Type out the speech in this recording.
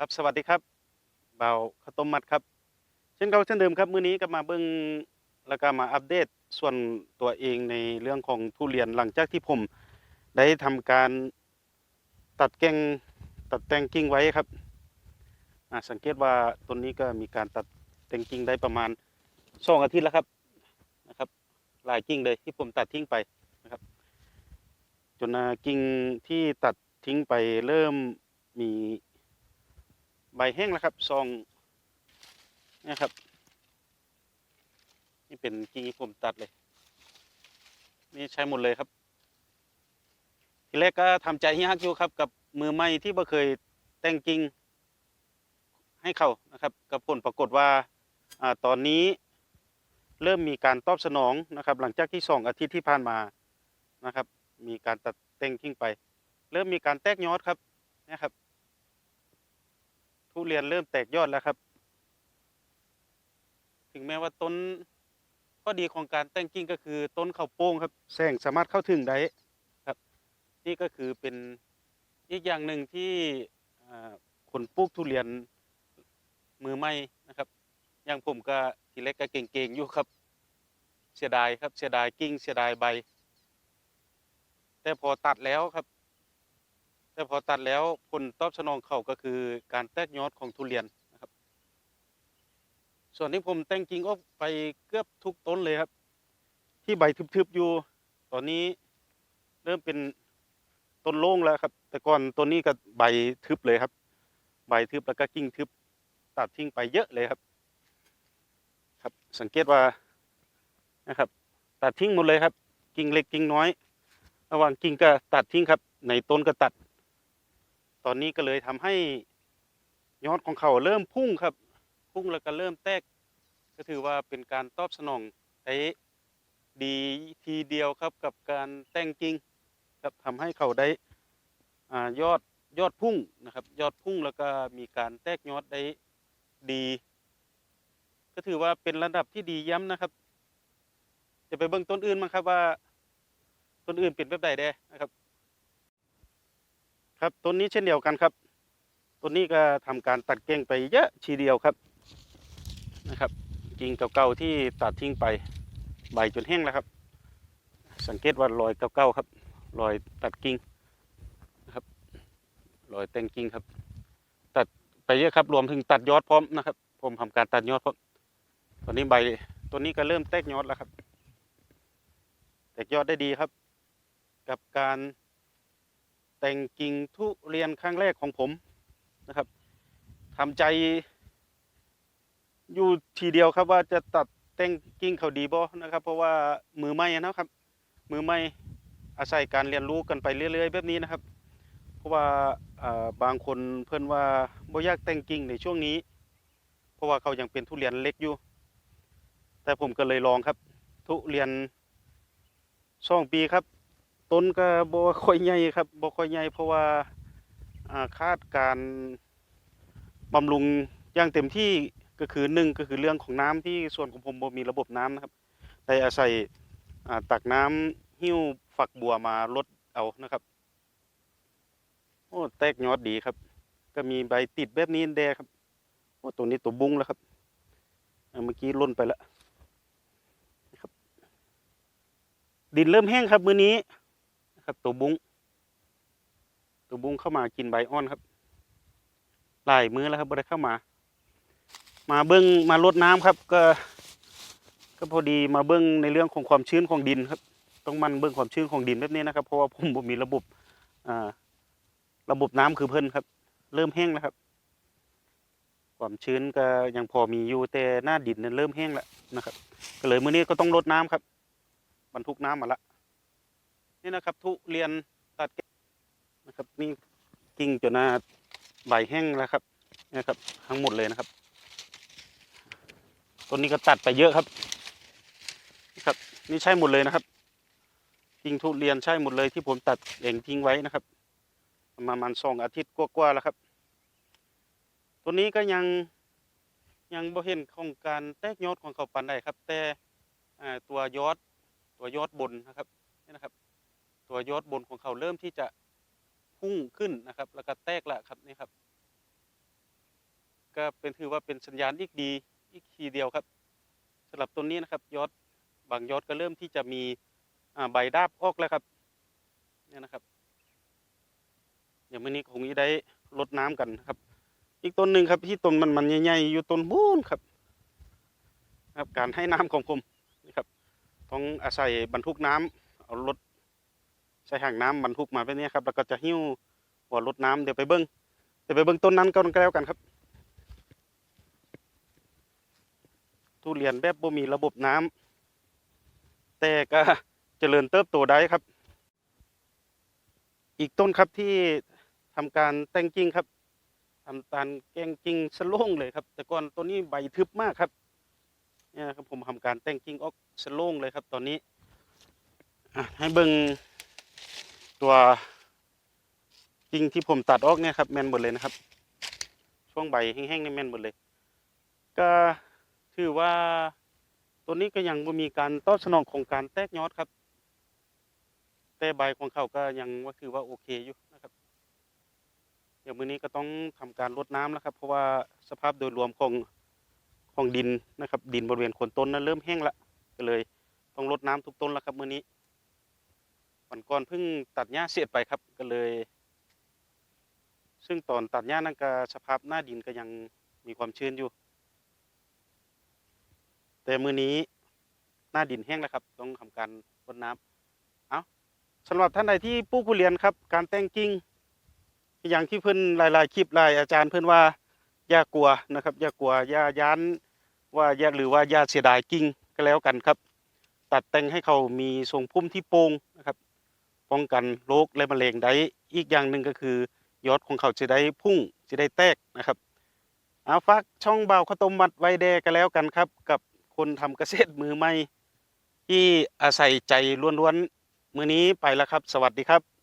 ครับสวัสดีครับเบาข้าวต้มมัดครับ เช่นเก่าเช่นเดิมครับมื้อนี้ก็มาเบิ่งแล้วก็มาอัปเดตส่วนตัวเองในเรื่องของทุเรียนหลังจากที่ผมได้ทำการตัดแกงตัดแต่งกิ่งไว้ครับสังเกตว่าต้นนี้ก็มีการตัดแต่งกิ่งได้ประมาณสองอาทิตย์แล้วครับนะครับ หลายกิ่งเลยที่ผมตัดทิ้งไปนะครับ จนกิ่งที่ตัดทิ้งไปเริ่มมี ใบแห้งแล้วครับซองนะครับ นี่เป็นกิ่งที่ผมตัดเลย นี่ใช้หมดเลยครับ ทีแรกก็ทำใจยากอยู่ครับ กับมือใหม่ที่บ่เคยแต่งกิ่งให้เขานะครับ กับผลปรากฏว่าอตอนนี้เริ่มมีการตอบสนองนะครับ หลังจากที่สองอาทิตย์ที่ผ่านมานะครับ มีการตัดแต่งกิ่งไป เริ่มมีการแตกยอดครับนะครับ ทุเรียนเริ่มแตกยอดแล้วครับ ถึงแม้ว่าต้นข้อดีของการแต่งกิ่งก็คือต้นข้าวโป้งครับ แสงสามารถเข้าถึงได้ครับ นี่ก็คือเป็นอีกอย่างหนึ่งที่อ่าคนปลูกทุเรียนมือใหม่นะครับ อย่างผมก็ทีแรกก็เก่งๆอยู่ครับ เสียดายครับเสียดายกิ่งเสียดายใบ แต่พอตัดแล้วครับ แต่พอตัดแล้วผลตอบสนองเขาก็คือการแตกยอดของทุเรียนนะครับ ส่วนที่ผมแต่งกิ่งออกไปเกือบทุกต้นเลยครับ ที่ใบทึบๆอยู่ ตอนนี้เริ่มเป็นต้นโล่งแล้วครับ แต่ก่อนต้นนี้ก็ใบทึบเลยครับ ใบทึบแล้วก็กิ่งทึบ ตัดทิ้งไปเยอะเลยครับ ครับ สังเกตว่านะครับ ตัดทิ้งหมดเลยครับ กิ่งเล็กกิ่งน้อย ระหว่างกิ่งก็ตัดทิ้งครับ ในต้นก็ตัด ตอนนี้ก็เลยทำให้ยอดของเขาเริ่มพุ่งครับ พุ่งแล้วก็เริ่มแตก ก็ถือว่าเป็นการตอบสนองได้ดีทีเดียวครับกับการแต่งกิ่งครับทำให้เขาได้ยอดยอดพุ่งนะครับ ยอดพุ่งแล้วก็มีการแตกยอดได้ดี ก็ถือว่าเป็นระดับที่ดีย้ำนะครับ จะไปเบิ่งต้นอื่นมั้งครับว่าต้นอื่นเป็นแบบใดแด้นะครับ ครับต้นนี้เช่นเดียวกันครับต้นนี้ก็ทำการตัดเก่งไปเยอะทีเดียวครับนะครับกิ่งเก่าๆที่ตัดทิ้งไปใบจนแห้งแล้วครับ สังเกตว่ารอยเก่าๆครับรอยตัดกิ่งนะครับรอยแต่งกิ่งครับ ตัดไปเยอะครับรวมถึงตัดยอดพร้อมนะครับ ผมทำการตัดยอดพร้อมตอนนี้ใบตัวนี้ก็เริ่มแตกยอดแล้วครับ แตกยอดได้ดีครับ กับการ แต่งกิ่งทุเรียนครั้งแรกของผมนะครับทำใจอยู่ทีเดียวครับว่าจะตัดแต่งกิ่งเขาดีบ่นะครับ เพราะว่ามือใหม่อะนะครับ มือใหม่อาศัยการเรียนรู้กันไปเรื่อย ๆ แบบนี้นะครับ เพราะว่าอ่าบางคนเพิ่อนว่าบ่อยากแต่งกิ่งในช่วงนี้ เพราะว่าเขายังเป็นทุเรียนเล็กอยู่ แต่ผมก็เลยลองครับ ทุเรียนสองปีครับ ต้นก็บ่ค่อยใหญ่ครับบ่ค่อยใหญ่เพราะว่าคาดการบำรุงอย่างเต็มที่ก็คือหนึ่งก็คือเรื่องของน้ำที่ส่วนของผมบ่มีระบบน้ำนะครับได้อาศัยตักน้ำหิ้วฝักบัวมาลดเอานะครับโอ้แตกยอดดีครับ ก็มีใบติดแบบนี้แดงครับโอ้ตัวนี้ตัวบุ้งแล้วครับเมื่อกี้ล่นไปแล้วนะครับดินเริ่มแห้งครับ มื้อนี้ ครับ ตัวบุ้งตัวบุ้งเข้ามากินใบอ่อนครับหลายมื้อแล้วครับบ่ได้เข้ามา มาเบิ้งมารดน้ำครับ ก็ ก็พอดีมาเบิ้งในเรื่องของความชื้นของดินครับ ต้องมันเบิ้งความชื้นของดินแบบนี้นะครับเพราะว่าผมมีระบบอ่าระบบน้ำคือเพิ่นครับ เริ่มแห้งแล้วครับ ความชื้นก็ยังพอมีอยู่แต่หน้าดินเริ่มแห้งแล้วนะครับ ก็เลยมื้อนี้ก็ต้องรดน้ำครับ บรรทุกน้ำมาละ นี่นะครับทุเรียนตัดแกะนะครับนี่กิ่งจนหน้าใบแห้งแล้วครับนี่นะครับ ทั้งหมดเลยนะครับต้นนี้ก็ตัดไปเยอะครับนะครับนี่ใช่หมดเลยนะครับกิ่งทุเรียนใช่หมดเลยที่ผมตัดเองทิ้งไว้นะครับประมาณสองอาทิตย์กว่าๆแล้วครับตัวนี้ก็ยังยังบ่เห็นของการแตกยอดของเขาปันได้ครับ แต่ตัว ยอด ตัวยอดบนนะครับนี่นะครับ ตัวยอดบนของเขาเริ่มที่จะพุ่งขึ้นนะครับ แล้วก็แตกแล้วครับนี่ครับ ก็เป็นถือว่าเป็นสัญญาณอีกดีอีกทีเดียวครับสำหรับต้นนี้นะครับ ยอดบางยอดก็เริ่มที่จะมีใบดาบออกแล้วครับเนี่ยนะครับอย่างมื่อนี้คงจะได้ลดน้ำกันครับ อีกต้นหนึ่งครับที่ต้นมันมันใหญ่ๆอยู่ต้นบูนครับนครับ การให้น้ำของผมนี่ครับ ต้องอาศัยบรรทุกน้ำเอารถ ใช้หางน้ำบรรทุกมาแบบนี้ครับ แล้วก็จะหิ้วหัวรถน้ำเดี๋ยวไปเบิ้งเดี๋ยวไปเบิ้งต้นนั้นก็แล้วกันครับ ทุเรียนแบบบ่มีระบบน้ำแต่ก็เจริญเติบโตได้ครับ อีกต้นครับที่ทำการแต่งกิ่งครับทำการแกงกิ่งสโลงเลยครับ แต่ก่อนต้นนี้ใบทึบมากครับเนี่ยครับผมทำการแต่งกิ่งออกสโลงเลยครับ ตอนนี้ให้เบิ่ง ตัวกิ่งที่ผมตัดออกเนี่ยครับแม่นหมดเลยนะครับ ช่วงใบแห้งๆนี่แม่นหมดเลย ก็ถือว่าตัวนี้ก็ยังบ่มีการตอบสนองของการแตกยอดครับ แต่ใบของเขาก็ยังว่าถือว่าโอเคอยู่นะครับ เดี๋ยวมื้อนี้ก็ต้องทำการรดน้ำแล้วครับ เพราะว่าสภาพโดยรวมของของดินนะครับ ดินบริเวณโคนต้นนั้นเริ่มแห้งละก็เลย ต้องรดน้ำทุกต้นแล้วครับมื้อนี้ วันก่อนเพิ่งตัดหญ้าเสร็จไปครับก็เลย ซึ่งตอนตัดหญ้านั่นก็สภาพหน้าดินก็ยังมีความชื้นอยู่ แต่มือนี้หน้าดินแห้งแล้วครับ ต้องทำการรดน้ำเอาสำหรับท่านใดที่ปลูกผู้เรียนครับ การแต่งกิ่งอย่างที่เพิ่อนหลายๆคลิปหลายอาจารย์เพิ่อนว่าอย่ากลัวนะครับอย่ากลัวอย่าย้านว่าอย่าหรือว่าอย่าเสียดายกิ่งก็แล้วกันครับ ตัดแต่งให้เขามีทรงพุ่มที่โปร่งนะครับ ป้องกันโรคและมะเร็งได้อีกอย่างหนึ่งก็คือยอดของเขาจะได้พุ่งจะได้แตกนะครับเอาฝากช่องเบาข้าวต้มมัดไว้แดกันแล้วกันครับ กับคนทำเกษตรมือใหม่ที่อาศัยใจล้วนๆมือนี้ไปแล้วครับ สวัสดีครับ